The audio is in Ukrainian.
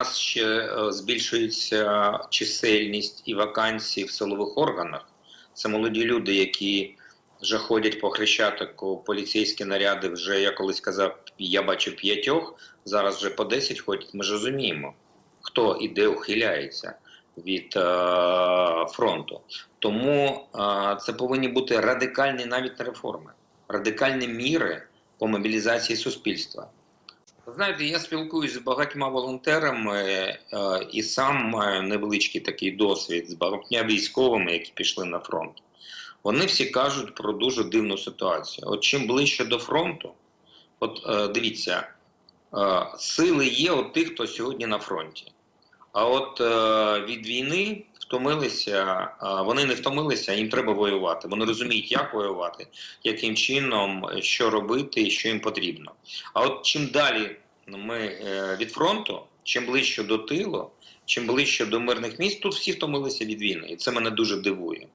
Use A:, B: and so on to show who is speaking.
A: нас ще е, збільшується чисельність і вакансій в силових органах. Це молоді люди, які ходять по хрещатику, поліцейські наряди. Вже я колись казав, я бачив п'ятьох, зараз вже по 10 ходять. Ми ж розуміємо, хто і де ухиляється від е, фронту. Тому е, це повинні бути радикальні навіть реформи, радикальні міри по мобілізації суспільства. Знаєте, я спілкуюся з багатьма волонтерами е, і сам маю невеличкий такий досвід з багатьма військовими, які пішли на фронт. Вони всі кажуть про дуже дивну ситуацію. От чим ближче до фронту, от е, дивіться, е, сили є у тих, хто сьогодні на фронті. А от е, від війни втомилися, вони не втомилися, їм треба воювати. Вони розуміють, як воювати, яким чином, що робити що їм потрібно. А от чим далі ми е, від фронту, чим ближче до тилу, чим ближче до мирних міст, тут всі втомилися від війни, і це мене дуже дивує.